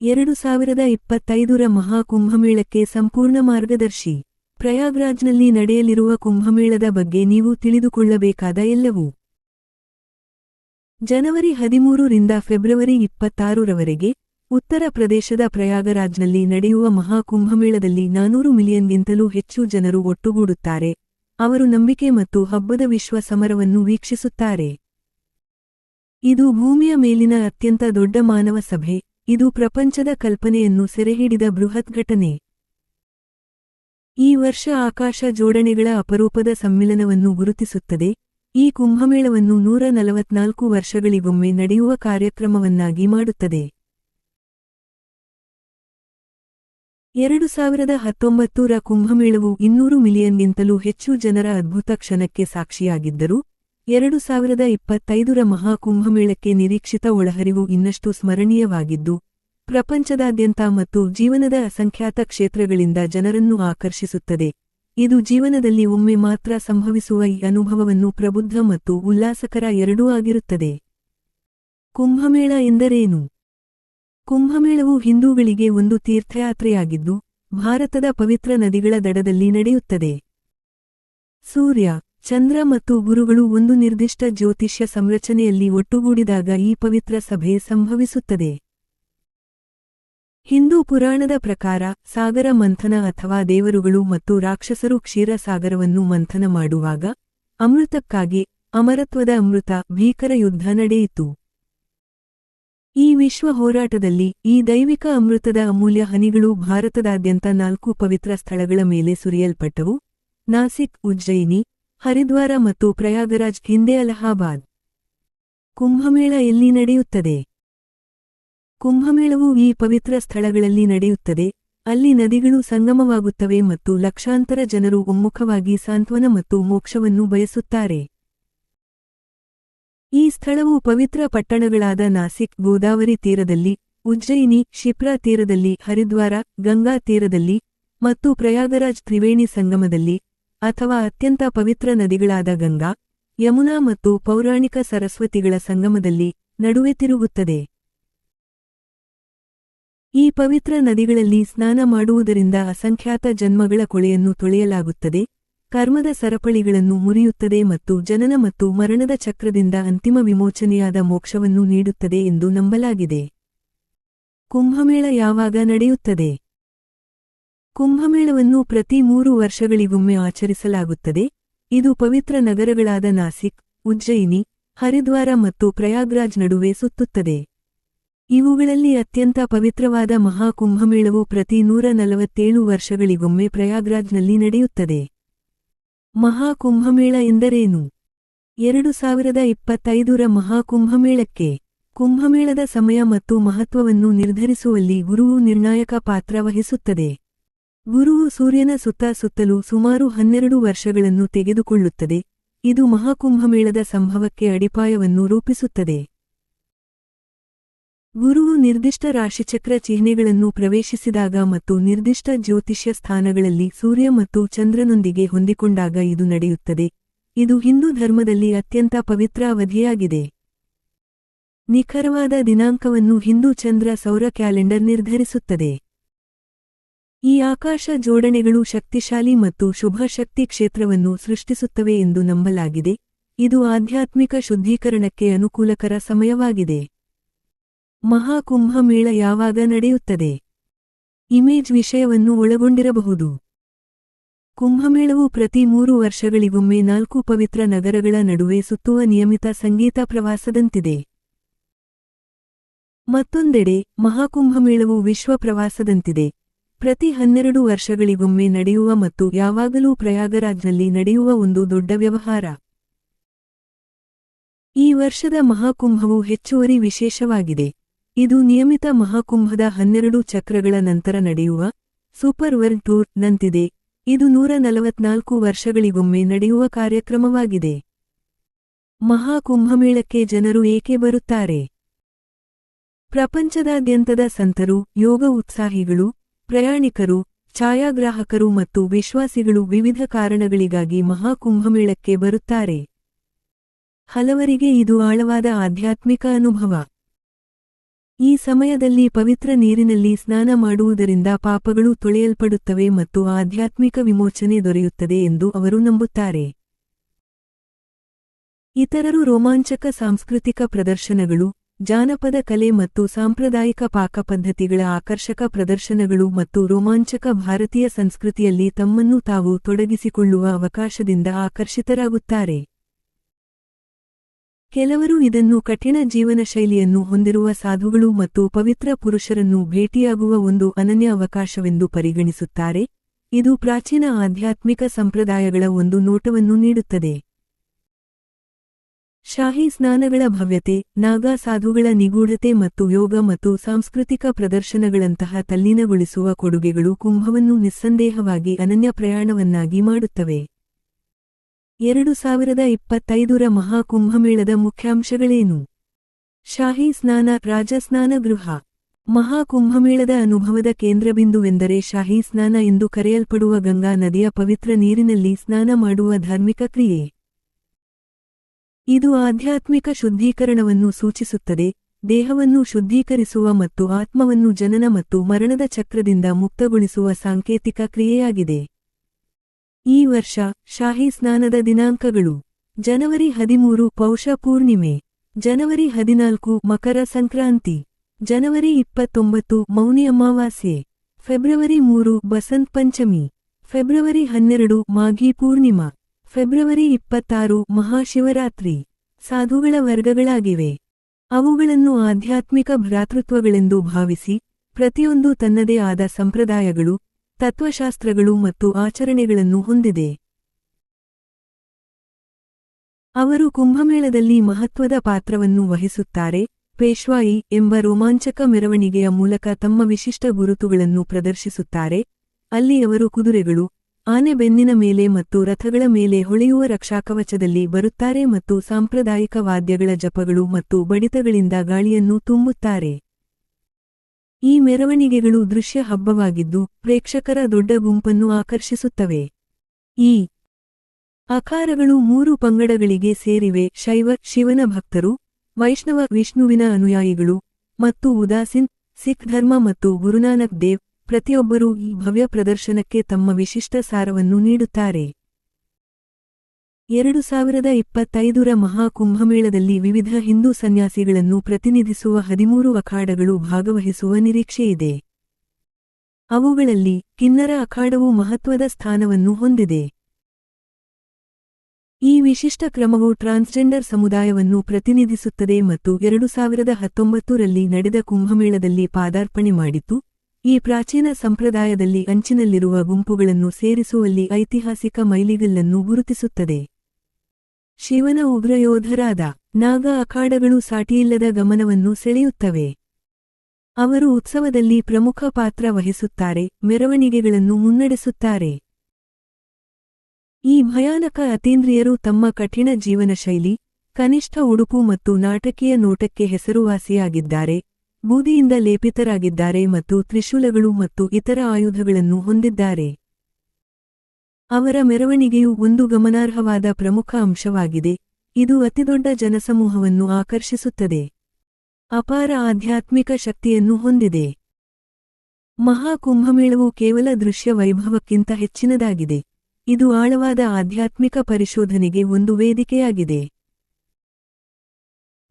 ಎರಡು ಸಾವಿರದ ಇಪ್ಪತ್ತೈದರ ಮಹಾಕುಂಭಮೇಳಕ್ಕೆ ಸಂಪೂರ್ಣ ಮಾರ್ಗದರ್ಶಿ. ಪ್ರಯಾಗ್ರಾಜ್ನಲ್ಲಿ ನಡೆಯಲಿರುವ ಕುಂಭಮೇಳದ ಬಗ್ಗೆ ನೀವು ತಿಳಿದುಕೊಳ್ಳಬೇಕಾದ ಎಲ್ಲವೂ. ಜನವರಿ ಹದಿಮೂರು ರಿಂದ ಫೆಬ್ರವರಿ ಇಪ್ಪತ್ತಾರರವರೆಗೆ ಉತ್ತರ ಪ್ರದೇಶದ ಪ್ರಯಾಗರಾಜ್ನಲ್ಲಿ ನಡೆಯುವ ಮಹಾಕುಂಭಮೇಳದಲ್ಲಿ ನಾನೂರು ಮಿಲಿಯನ್ಗಿಂತಲೂ ಹೆಚ್ಚು ಜನರು ಒಟ್ಟುಗೂಡುತ್ತಾರೆ. ಅವರು ನಂಬಿಕೆ ಮತ್ತು ಹಬ್ಬದ ವಿಶ್ವ ಸಮರವನ್ನು ವೀಕ್ಷಿಸುತ್ತಾರೆ. ಇದು ಭೂಮಿಯ ಮೇಲಿನ ಅತ್ಯಂತ ದೊಡ್ಡ ಮಾನವ ಸಭೆ. ಇದು ಪ್ರಪಂಚದ ಕಲ್ಪನೆಯನ್ನು ಸೆರೆಹಿಡಿದ ಬೃಹತ್ ಘಟನೆ. ಈ ವರ್ಷ ಆಕಾಶ ಜೋಡಣೆಗಳ ಅಪರೂಪದ ಸಮ್ಮಿಲನವನ್ನು ಗುರುತಿಸುತ್ತದೆ. ಈ ಕುಂಭಮೇಳವನ್ನು ನೂರ ನಲವತ್ನಾಲ್ಕು ವರ್ಷಗಳಿಗೊಮ್ಮೆ ನಡೆಯುವ ಕಾರ್ಯಕ್ರಮವನ್ನಾಗಿ ಮಾಡುತ್ತದೆ. ಎರಡು ಸಾವಿರದ ಹತ್ತೊಂಬತ್ತರ ಕುಂಭಮೇಳವು ಇನ್ನೂರು ಮಿಲಿಯನ್ಗಿಂತಲೂ ಹೆಚ್ಚು ಜನರ ಅದ್ಭುತ ಕ್ಷಣಕ್ಕೆ ಸಾಕ್ಷಿಯಾಗಿದ್ದರೂ ಎರಡು ಸಾವಿರದ ಇಪ್ಪತ್ತೈದರ ಮಹಾಕುಂಭಮೇಳಕ್ಕೆ ನಿರೀಕ್ಷಿತ ಒಳಹರಿವು ಇನ್ನಷ್ಟು ಸ್ಮರಣೀಯವಾಗಿದ್ದು, ಪ್ರಪಂಚದಾದ್ಯಂತ ಮತ್ತು ಜೀವನದ ಅಸಂಖ್ಯಾತ ಕ್ಷೇತ್ರಗಳಿಂದ ಜನರನ್ನು ಆಕರ್ಷಿಸುತ್ತದೆ. ಇದು ಜೀವನದಲ್ಲಿ ಒಮ್ಮೆ ಮಾತ್ರ ಸಂಭವಿಸುವ ಈ ಅನುಭವವನ್ನು ಪ್ರಬುದ್ಧ ಮತ್ತು ಉಲ್ಲಾಸಕರ ಎರಡೂ ಆಗಿರುತ್ತದೆ. ಕುಂಭಮೇಳ ಎಂದರೇನು? ಕುಂಭಮೇಳವು ಹಿಂದೂಗಳಿಗೆ ಒಂದು ತೀರ್ಥಯಾತ್ರೆಯಾಗಿದ್ದು, ಭಾರತದ ಪವಿತ್ರ ನದಿಗಳ ದಡದಲ್ಲಿ ನಡೆಯುತ್ತದೆ. ಸೂರ್ಯ ಚಂದ್ರ ಮತ್ತು ಗುರುಗಳು ಒಂದು ನಿರ್ದಿಷ್ಟ ಜ್ಯೋತಿಷ್ಯ ಸಂರಚನೆಯಲ್ಲಿ ಒಟ್ಟುಗೂಡಿದಾಗ ಈ ಪವಿತ್ರ ಸಭೆ ಸಂಭವಿಸುತ್ತದೆ. ಹಿಂದೂ ಪುರಾಣದ ಪ್ರಕಾರ, ಸಾಗರ ಮಂಥನ ಅಥವಾ ದೇವರುಗಳು ಮತ್ತು ರಾಕ್ಷಸರು ಕ್ಷೀರಸಾಗರವನ್ನು ಮಂಥನ ಮಾಡುವಾಗ, ಅಮೃತಕ್ಕಾಗಿ, ಅಮರತ್ವದ ಅಮೃತ, ಭೀಕರ ಯುದ್ಧ ನಡೆಯಿತು. ಈ ವಿಶ್ವ ಹೋರಾಟದಲ್ಲಿ, ಈ ದೈವಿಕ ಅಮೃತದ ಅಮೂಲ್ಯ ಹನಿಗಳು ಭಾರತದಾದ್ಯಂತ ನಾಲ್ಕು ಪವಿತ್ರ ಸ್ಥಳಗಳ ಮೇಲೆ ಸುರಿಯಲ್ಪಟ್ಟವು. ನಾಸಿಕ್, ಉಜ್ಜಯಿನಿ ಹರಿದ್ವಾರ ಮತ್ತು ಪ್ರಯಾಗರಾಜ್ ಹಿಂದೆ ಅಲಹಾಬಾದ್. ಕುಂಭಮೇಳ ಎಲ್ಲಿ ನಡೆಯುತ್ತದೆ? ಕುಂಭಮೇಳವು ಈ ಪವಿತ್ರ ಸ್ಥಳಗಳಲ್ಲಿ ನಡೆಯುತ್ತದೆ. ಅಲ್ಲಿ ನದಿಗಳು ಸಂಗಮವಾಗುತ್ತವೆ ಮತ್ತು ಲಕ್ಷಾಂತರ ಜನರು ಒಮ್ಮುಖವಾಗಿ ಸಾಂತ್ವನ ಮತ್ತು ಮೋಕ್ಷವನ್ನು ಬಯಸುತ್ತಾರೆ. ಈ ಸ್ಥಳವು ಪವಿತ್ರ ಪಟ್ಟಣಗಳಾದ ನಾಸಿಕ್, ಗೋದಾವರಿ ತೀರದಲ್ಲಿ, ಉಜ್ಜಯಿನಿ ಶಿಪ್ರಾ ತೀರದಲ್ಲಿ, ಹರಿದ್ವಾರ, ಗಂಗಾ ತೀರದಲ್ಲಿ ಮತ್ತು ಪ್ರಯಾಗರಾಜ್ ತ್ರಿವೇಣಿ ಸಂಗಮದಲ್ಲಿ. ಅಥವಾ ಅತ್ಯಂತ ಪವಿತ್ರ ನದಿಗಳಾದ ಗಂಗಾ, ಯಮುನಾ ಮತ್ತು ಪೌರಾಣಿಕ ಸರಸ್ವತಿಗಳ ಸಂಗಮದಲ್ಲಿ ನಡುವೆ ತಿರುಗುತ್ತದೆ. ಈ ಪವಿತ್ರ ನದಿಗಳಲ್ಲಿ ಸ್ನಾನ ಮಾಡುವುದರಿಂದ ಅಸಂಖ್ಯಾತ ಜನ್ಮಗಳ ಕೊಳೆಯನ್ನು ತೊಳೆಯಲಾಗುತ್ತದೆ, ಕರ್ಮದ ಸರಪಳಿಗಳನ್ನು ಮುರಿಯುತ್ತದೆ ಮತ್ತು ಜನನ ಮತ್ತು ಮರಣದ ಚಕ್ರದಿಂದ ಅಂತಿಮ ವಿಮೋಚನೆಯಾದ ಮೋಕ್ಷವನ್ನು ನೀಡುತ್ತದೆ ಎಂದು ನಂಬಲಾಗಿದೆ. ಕುಂಭಮೇಳ ಯಾವಾಗ ನಡೆಯುತ್ತದೆ? ಕುಂಭಮೇಳವನ್ನು ಪ್ರತಿ ಮೂರು ವರ್ಷಗಳಿಗೊಮ್ಮೆ ಆಚರಿಸಲಾಗುತ್ತದೆ. ಇದು ಪವಿತ್ರ ನಗರಗಳಾದ ನಾಸಿಕ್, ಉಜ್ಜಯಿನಿ, ಹರಿದ್ವಾರ ಮತ್ತು ಪ್ರಯಾಗ್ರಾಜ್ ನಡುವೆ ಸುತ್ತುತ್ತದೆ. ಇವುಗಳಲ್ಲಿ ಅತ್ಯಂತ ಪವಿತ್ರವಾದ ಮಹಾಕುಂಭಮೇಳವು ಪ್ರತಿ ನೂರ ನಲವತ್ತೇಳು ವರ್ಷಗಳಿಗೊಮ್ಮೆ ಪ್ರಯಾಗ್ರಾಜ್ನಲ್ಲಿ ನಡೆಯುತ್ತದೆ. ಮಹಾಕುಂಭಮೇಳ ಎಂದರೇನು? ಎರಡು ಸಾವಿರದ ಇಪ್ಪತ್ತೈದರ ಮಹಾಕುಂಭಮೇಳಕ್ಕೆ ಕುಂಭಮೇಳದ ಸಮಯ ಮತ್ತು ಮಹತ್ವವನ್ನು ನಿರ್ಧರಿಸುವಲ್ಲಿ ಗುರುವು ನಿರ್ಣಾಯಕ ಪಾತ್ರ ವಹಿಸುತ್ತದೆ. ಗುರುವು ಸೂರ್ಯನ ಸುತ್ತ ಸುತ್ತಲೂ ಸುಮಾರು ಹನ್ನೆರಡು ವರ್ಷಗಳನ್ನು ತೆಗೆದುಕೊಳ್ಳುತ್ತದೆ. ಇದು ಮಹಾಕುಂಭಮೇಳದ ಸಂಭವಕ್ಕೆ ಅಡಿಪಾಯವನ್ನು ರೂಪಿಸುತ್ತದೆ. ಗುರುವು ನಿರ್ದಿಷ್ಟ ರಾಶಿಚಕ್ರ ಚಿಹ್ನೆಗಳನ್ನು ಪ್ರವೇಶಿಸಿದಾಗ ಮತ್ತು ನಿರ್ದಿಷ್ಟ ಜ್ಯೋತಿಷ್ಯ ಸ್ಥಾನಗಳಲ್ಲಿ ಸೂರ್ಯ ಮತ್ತು ಚಂದ್ರನೊಂದಿಗೆ ಹೊಂದಿಕೊಂಡಾಗ ಇದು ನಡೆಯುತ್ತದೆ. ಇದು ಹಿಂದೂ ಧರ್ಮದಲ್ಲಿ ಅತ್ಯಂತ ಪವಿತ್ರ ಅವಧಿಯಾಗಿದೆ. ನಿಖರವಾದ ದಿನಾಂಕವನ್ನು ಹಿಂದೂ ಚಂದ್ರ ಸೌರ ಕ್ಯಾಲೆಂಡರ್ ನಿರ್ಧರಿಸುತ್ತದೆ. ಈ ಆಕಾಶ ಜೋಡಣೆಗಳು ಶಕ್ತಿಶಾಲಿ ಮತ್ತು ಶುಭ ಶಕ್ತಿ ಕ್ಷೇತ್ರವನ್ನು ಸೃಷ್ಟಿಸುತ್ತವೆ ಎಂದು ನಂಬಲಾಗಿದೆ. ಇದು ಆಧ್ಯಾತ್ಮಿಕ ಶುದ್ಧೀಕರಣಕ್ಕೆ ಅನುಕೂಲಕರ ಸಮಯವಾಗಿದೆ. ಮಹಾಕುಂಭಮೇಳ ಯಾವಾಗ ನಡೆಯುತ್ತದೆ? ಇಮೇಜ್ ವಿಷಯವನ್ನು ಒಳಗೊಂಡಿರಬಹುದು. ಕುಂಭಮೇಳವು ಪ್ರತಿ ಮೂರು ವರ್ಷಗಳಿಗೊಮ್ಮೆ ನಾಲ್ಕು ಪವಿತ್ರ ನಗರಗಳ ನಡುವೆ ಸುತ್ತುವ ನಿಯಮಿತ ಸಂಗೀತ ಪ್ರವಾಸದಂತಿದೆ. ಮತ್ತೊಂದೆಡೆ ಮಹಾಕುಂಭಮೇಳವು ವಿಶ್ವ ಪ್ರವಾಸದಂತಿದೆ. ಪ್ರತಿ ಹನ್ನೆರಡು ವರ್ಷಗಳಿಗೊಮ್ಮೆ ನಡೆಯುವ ಮತ್ತು ಯಾವಾಗಲೂ ಪ್ರಯಾಗರಾಜ್ನಲ್ಲಿ ನಡೆಯುವ ಒಂದು ದೊಡ್ಡ ವ್ಯವಹಾರ. ಈ ವರ್ಷದ ಮಹಾಕುಂಭವು ಹೆಚ್ಚುವರಿ ವಿಶೇಷವಾಗಿದೆ. ಇದು ನಿಯಮಿತ ಮಹಾಕುಂಭದ ಹನ್ನೆರಡು ಚಕ್ರಗಳ ನಂತರ ನಡೆಯುವ ಸೂಪರ್ ವರ್ಲ್ಡ್ ಟೂರ್ ನಂತಿದೆ. ಇದು ನೂರ ನಲವತ್ನಾಲ್ಕು ವರ್ಷಗಳಿಗೊಮ್ಮೆ ನಡೆಯುವ ಕಾರ್ಯಕ್ರಮವಾಗಿದೆ. ಮಹಾಕುಂಭಮೇಳಕ್ಕೆ ಜನರು ಏಕೆ ಬರುತ್ತಾರೆ? ಪ್ರಪಂಚದಾದ್ಯಂತದ ಸಂತರು, ಯೋಗ ಉತ್ಸಾಹಿಗಳು ಪ್ರಯಾಣಿಕರು, ಛಾಯಾಗ್ರಾಹಕರು ಮತ್ತು ವಿಶ್ವಾಸಿಗಳು ವಿವಿಧ ಕಾರಣಗಳಿಗಾಗಿ ಮಹಾಕುಂಭಮೇಳಕ್ಕೆ ಬರುತ್ತಾರೆ. ಹಲವರಿಗೆ ಇದು ಆಳವಾದ ಆಧ್ಯಾತ್ಮಿಕ ಅನುಭವ. ಈ ಸಮಯದಲ್ಲಿ ಪವಿತ್ರ ನೀರಿನಲ್ಲಿ ಸ್ನಾನ ಮಾಡುವುದರಿಂದ ಪಾಪಗಳು ತೊಳೆಯಲ್ಪಡುತ್ತವೆ ಮತ್ತು ಆಧ್ಯಾತ್ಮಿಕ ವಿಮೋಚನೆ ದೊರೆಯುತ್ತದೆ ಎಂದು ಅವರು ನಂಬುತ್ತಾರೆ. ಇತರರು ರೋಮಾಂಚಕ ಸಾಂಸ್ಕೃತಿಕ ಪ್ರದರ್ಶನಗಳು ಜಾನಪದ ಕಲೆ ಮತ್ತು ಸಾಂಪ್ರದಾಯಿಕ ಪಾಕಪದ್ಧತಿಗಳ ಆಕರ್ಷಕ ಪ್ರದರ್ಶನಗಳು ಮತ್ತು ರೋಮಾಂಚಕ ಭಾರತೀಯ ಸಂಸ್ಕೃತಿಯಲ್ಲಿ ತಮ್ಮನ್ನು ತಾವು ತೊಡಗಿಸಿಕೊಳ್ಳುವ ಅವಕಾಶದಿಂದ ಆಕರ್ಷಿತರಾಗುತ್ತಾರೆ. ಕೆಲವರು ಇದನ್ನು ಕಠಿಣ ಜೀವನ ಶೈಲಿಯನ್ನು ಹೊಂದಿರುವ ಸಾಧುಗಳು ಮತ್ತು ಪವಿತ್ರ ಪುರುಷರನ್ನು ಭೇಟಿಯಾಗುವ ಒಂದು ಅನನ್ಯ ಅವಕಾಶವೆಂದು ಪರಿಗಣಿಸುತ್ತಾರೆ. ಇದು ಪ್ರಾಚೀನ ಆಧ್ಯಾತ್ಮಿಕ ಸಂಪ್ರದಾಯಗಳ ಒಂದು ನೋಟವನ್ನು ನೀಡುತ್ತದೆ. ಶಾಹಿ ಸ್ನಾನಗಳ ಭವ್ಯತೆ, ನಾಗಾ ಸಾಧುಗಳ ನಿಗೂಢತೆ ಮತ್ತು ಯೋಗ ಮತ್ತು ಸಾಂಸ್ಕೃತಿಕ ಪ್ರದರ್ಶನಗಳಂತಹ ತಲ್ಲೀನಗೊಳಿಸುವ ಕೊಡುಗೆಗಳು ಕುಂಭವನ್ನು ನಿಸ್ಸಂದೇಹವಾಗಿ ಅನನ್ಯ ಪ್ರಯಾಣವನ್ನಾಗಿ ಮಾಡುತ್ತವೆ. ಎರಡು ಸಾವಿರದ ಇಪ್ಪತ್ತೈದರ ಮಹಾಕುಂಭಮೇಳದ ಮುಖ್ಯಾಂಶಗಳೇನು? ಶಾಹಿ ಸ್ನಾನ ರಾಜಸ್ನಾನ ಗೃಹ. ಮಹಾಕುಂಭಮೇಳದ ಅನುಭವದ ಕೇಂದ್ರಬಿಂದುವೆಂದರೆ ಶಾಹಿ ಸ್ನಾನ ಎಂದು ಕರೆಯಲ್ಪಡುವ ಗಂಗಾ ನದಿಯ ಪವಿತ್ರ ನೀರಿನಲ್ಲಿ ಸ್ನಾನ ಮಾಡುವ ಧಾರ್ಮಿಕ ಕ್ರಿಯೆ. ಇದು ಆಧ್ಯಾತ್ಮಿಕ ಶುದ್ಧೀಕರಣವನ್ನು ಸೂಚಿಸುತ್ತದೆ, ದೇಹವನ್ನು ಶುದ್ಧೀಕರಿಸುವ ಮತ್ತು ಆತ್ಮವನ್ನು ಜನನ ಮತ್ತು ಮರಣದ ಚಕ್ರದಿಂದ ಮುಕ್ತಗೊಳಿಸುವ ಸಾಂಕೇತಿಕ ಕ್ರಿಯೆಯಾಗಿದೆ. ಈ ವರ್ಷ ಶಾಹಿ ಸ್ನಾನದ ದಿನಾಂಕಗಳು. ಜನವರಿ ಹದಿಮೂರು ಪೌಷ ಪೂರ್ಣಿಮೆ. ಜನವರಿ ಹದಿನಾಲ್ಕು ಮಕರ ಸಂಕ್ರಾಂತಿ. ಜನವರಿ ಇಪ್ಪತ್ತೊಂಬತ್ತು ಮೌನಿ ಅಮಾವಾಸ್ಯೆ. ಫೆಬ್ರವರಿ ಮೂರು ಬಸಂತ್ ಪಂಚಮಿ. ಫೆಬ್ರವರಿ ಹನ್ನೆರಡು ಮಾಘಿ ಪೂರ್ಣಿಮಾ. ಫೆಬ್ರವರಿ ಇಪ್ಪತ್ತಾರು ಮಹಾಶಿವರಾತ್ರಿ. ಸಾಧುಗಳ ವರ್ಗಗಳಾಗಿವೆ. ಅವುಗಳನ್ನು ಆಧ್ಯಾತ್ಮಿಕ ಭ್ರಾತೃತ್ವಗಳೆಂದು ಭಾವಿಸಿ, ಪ್ರತಿಯೊಂದು ತನ್ನದೇ ಆದ ಸಂಪ್ರದಾಯಗಳು, ತತ್ವಶಾಸ್ತ್ರಗಳು ಮತ್ತು ಆಚರಣೆಗಳನ್ನು ಹೊಂದಿದೆ. ಅವರು ಕುಂಭಮೇಳದಲ್ಲಿ ಮಹತ್ವದ ಪಾತ್ರವನ್ನು ವಹಿಸುತ್ತಾರೆ. ಪೇಶ್ವಾಯಿ ಎಂಬ ರೋಮಾಂಚಕ ಮೆರವಣಿಗೆಯ ಮೂಲಕ ತಮ್ಮ ವಿಶಿಷ್ಟ ಗುರುತುಗಳನ್ನು ಪ್ರದರ್ಶಿಸುತ್ತಾರೆ. ಅಲ್ಲಿ ಅವರು ಕುದುರೆಗಳು ಆನೆ ಬೆನ್ನಿನ ಮೇಲೆ ಮತ್ತು ರಥಗಳ ಮೇಲೆ ಹೊಳೆಯುವ ರಕ್ಷಾಕವಚದಲ್ಲಿ ಬರುತ್ತಾರೆ ಮತ್ತು ಸಾಂಪ್ರದಾಯಿಕ ವಾದ್ಯಗಳ ಜಪಗಳು ಮತ್ತು ಬಡಿತಗಳಿಂದ ಗಾಳಿಯನ್ನು ತುಂಬುತ್ತಾರೆ. ಈ ಮೆರವಣಿಗೆಗಳು ದೃಶ್ಯ ಹಬ್ಬವಾಗಿದ್ದು ಪ್ರೇಕ್ಷಕರ ದೊಡ್ಡ ಗುಂಪನ್ನು ಆಕರ್ಷಿಸುತ್ತವೆ. ಈ ಅಕಾರಗಳು ಮೂರು ಪಂಗಡಗಳಿಗೆ ಸೇರಿವೆ, ಶೈವ, ಶಿವನ ಭಕ್ತರು, ವೈಷ್ಣವ, ವಿಷ್ಣುವಿನ ಅನುಯಾಯಿಗಳು ಮತ್ತು ಉದಾಸಿನ್, ಸಿಖ್ ಧರ್ಮ ಮತ್ತು ಗುರುನಾನಕ್ ದೇವ್. ಪ್ರತಿಯೊಬ್ಬರೂ ಈ ಭವ್ಯ ಪ್ರದರ್ಶನಕ್ಕೆ ತಮ್ಮ ವಿಶಿಷ್ಟ ಸಾರವನ್ನು ನೀಡುತ್ತಾರೆ. ಎರಡು ಸಾವಿರದ ಇಪ್ಪತ್ತೈದರ ಮಹಾಕುಂಭಮೇಳದಲ್ಲಿ ವಿವಿಧ ಹಿಂದೂ ಸನ್ಯಾಸಿಗಳನ್ನು ಪ್ರತಿನಿಧಿಸುವ ಹದಿಮೂರು ಅಖಾಡಗಳು ಭಾಗವಹಿಸುವ ನಿರೀಕ್ಷೆಯಿದೆ ಅವುಗಳಲ್ಲಿ ಕಿನ್ನರ ಅಖಾಡವು ಮಹತ್ವದ ಸ್ಥಾನವನ್ನು ಹೊಂದಿದೆ. ಈ ವಿಶಿಷ್ಟ ಕ್ರಮವು ಟ್ರಾನ್ಸ್ಜೆಂಡರ್ ಸಮುದಾಯವನ್ನು ಪ್ರತಿನಿಧಿಸುತ್ತದೆ ಮತ್ತು ಎರಡು ಸಾವಿರದ ಹತ್ತೊಂಬತ್ತರಲ್ಲಿ ನಡೆದ ಕುಂಭಮೇಳದಲ್ಲಿ ಪಾದಾರ್ಪಣೆ ಮಾಡಿತು. ಈ ಪ್ರಾಚೀನ ಸಂಪ್ರದಾಯದಲ್ಲಿ ಅಂಚಿನಲ್ಲಿರುವ ಗುಂಪುಗಳನ್ನು ಸೇರಿಸುವಲ್ಲಿ ಐತಿಹಾಸಿಕ ಮೈಲಿಗಲ್ಲನ್ನು ಗುರುತಿಸುತ್ತದೆ. ಶಿವನ ಉಗ್ರಯೋಧರಾದ ನಾಗ ಅಖಾಡಗಳು ಸಾಟಿಯಿಲ್ಲದ ಗಮನವನ್ನು ಸೆಳೆಯುತ್ತವೆ. ಅವರು ಉತ್ಸವದಲ್ಲಿ ಪ್ರಮುಖ ಪಾತ್ರ ವಹಿಸುತ್ತಾರೆ, ಮೆರವಣಿಗೆಗಳನ್ನು ಮುನ್ನಡೆಸುತ್ತಾರೆ. ಈ ಭಯಾನಕ ಅತೀಂದ್ರಿಯರು ತಮ್ಮ ಕಠಿಣ ಜೀವನ ಶೈಲಿ ಕನಿಷ್ಠ ಉಡುಪು ಮತ್ತು ನಾಟಕೀಯ ನೋಟಕ್ಕೆ ಹೆಸರುವಾಸಿಯಾಗಿದ್ದಾರೆ ಬೂದಿಯಿಂದ ಲೇಪಿತರಾಗಿದ್ದಾರೆ ಮತ್ತು ತ್ರಿಶೂಲಗಳು ಮತ್ತು ಇತರ ಆಯುಧಗಳನ್ನು ಹೊಂದಿದ್ದಾರೆ. ಅವರ ಮೆರವಣಿಗೆಯು ಒಂದು ಗಮನಾರ್ಹವಾದ ಪ್ರಮುಖ ಅಂಶವಾಗಿದೆ. ಇದು ಅತಿದೊಡ್ಡ ಜನಸಮೂಹವನ್ನು ಆಕರ್ಷಿಸುತ್ತದೆ. ಅಪಾರ ಆಧ್ಯಾತ್ಮಿಕ ಶಕ್ತಿಯನ್ನು ಹೊಂದಿದೆ. ಮಹಾಕುಂಭಮೇಳವು ಕೇವಲ ದೃಶ್ಯ ವೈಭವಕ್ಕಿಂತ ಹೆಚ್ಚಿನದಾಗಿದೆ. ಇದು ಆಳವಾದ ಆಧ್ಯಾತ್ಮಿಕ ಪರಿಶೋಧನೆಗೆ ಒಂದು ವೇದಿಕೆಯಾಗಿದೆ.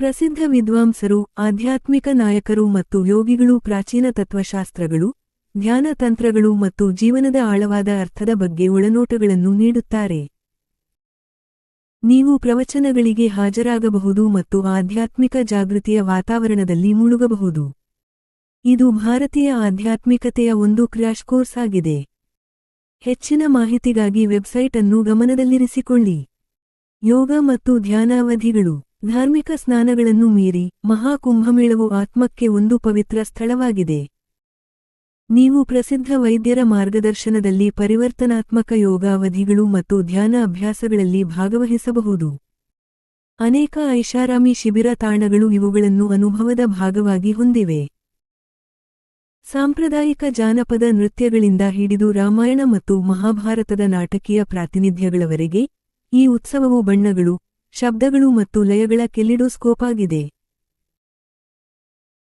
ಪ್ರಸಿದ್ಧ ವಿದ್ವಾಂಸರು, ಆಧ್ಯಾತ್ಮಿಕ ನಾಯಕರು ಮತ್ತು ಯೋಗಿಗಳು, ಪ್ರಾಚೀನ ತತ್ವಶಾಸ್ತ್ರಗಳು, ಧ್ಯಾನ ತಂತ್ರಗಳು ಮತ್ತು ಜೀವನದ ಆಳವಾದ ಅರ್ಥದ ಬಗ್ಗೆ ಒಳನೋಟಗಳನ್ನು ನೀಡುತ್ತಾರೆ. ನೀವು ಪ್ರವಚನಗಳಿಗೆ ಹಾಜರಾಗಬಹುದು ಮತ್ತು ಆಧ್ಯಾತ್ಮಿಕ ಜಾಗೃತಿಯ ವಾತಾವರಣದಲ್ಲಿ ಮುಳುಗಬಹುದು. ಇದು ಭಾರತೀಯ ಆಧ್ಯಾತ್ಮಿಕತೆಯ ಒಂದು ಕ್ರ್ಯಾಶ್ ಕೋರ್ಸ್ ಆಗಿದೆ. ಹೆಚ್ಚಿನ ಮಾಹಿತಿಗಾಗಿ ವೆಬ್ಸೈಟ್ ಅನ್ನು ಗಮನದಲ್ಲಿರಿಸಿಕೊಳ್ಳಿ. ಯೋಗ ಮತ್ತು ಧ್ಯಾನ ಅವಧಿಗಳು ಧಾರ್ಮಿಕ ಸ್ನಾನಗಳನ್ನು ಮೀರಿ ಮಹಾಕುಂಭಮೇಳವು ಆತ್ಮಕ್ಕೆ ಒಂದು ಪವಿತ್ರ ಸ್ಥಳವಾಗಿದೆ. ನೀವು ಪ್ರಸಿದ್ಧ ವೈದ್ಯರ ಮಾರ್ಗದರ್ಶನದಲ್ಲಿ ಪರಿವರ್ತನಾತ್ಮಕ ಯೋಗಾವಧಿಗಳು ಮತ್ತು ಧ್ಯಾನ ಅಭ್ಯಾಸಗಳಲ್ಲಿ ಭಾಗವಹಿಸಬಹುದು. ಅನೇಕ ಐಷಾರಾಮಿ ಶಿಬಿರ ತಾಣಗಳು ಇವುಗಳನ್ನು ಅನುಭವದ ಭಾಗವಾಗಿ ಹೊಂದಿವೆ. ಸಾಂಪ್ರದಾಯಿಕ ಜಾನಪದ ನೃತ್ಯಗಳಿಂದ ಹಿಡಿದು ರಾಮಾಯಣ ಮತ್ತು ಮಹಾಭಾರತದ ನಾಟಕೀಯ ಪ್ರಾತಿನಿಧ್ಯಗಳವರೆಗೆ ಈ ಉತ್ಸವವು ಬಣ್ಣಗಳು ಶಬ್ದಗಳು ಮತ್ತು ಲಯಗಳ ಕೆಲಿಡೋಸ್ಕೋಪ್ ಆಗಿದೆ.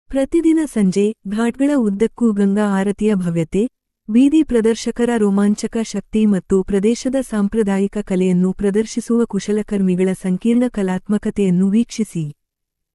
ಪ್ರತಿದಿನ ಸಂಜೆ, ಘಾಟ್ಗಳ ಉದ್ದಕ್ಕೂ ಗಂಗಾ ಆರತಿಯ ಭವ್ಯತೆ, ಬೀದಿ ಪ್ರದರ್ಶಕರ ರೋಮಾಂಚಕ ಶಕ್ತಿ ಮತ್ತು ಪ್ರದೇಶದ ಸಾಂಪ್ರದಾಯಿಕ ಕಲೆಯನ್ನು ಪ್ರದರ್ಶಿಸುವ ಕುಶಲಕರ್ಮಿಗಳ ಸಂಕೀರ್ಣ ಕಲಾತ್ಮಕತೆಯನ್ನು ವೀಕ್ಷಿಸಿ.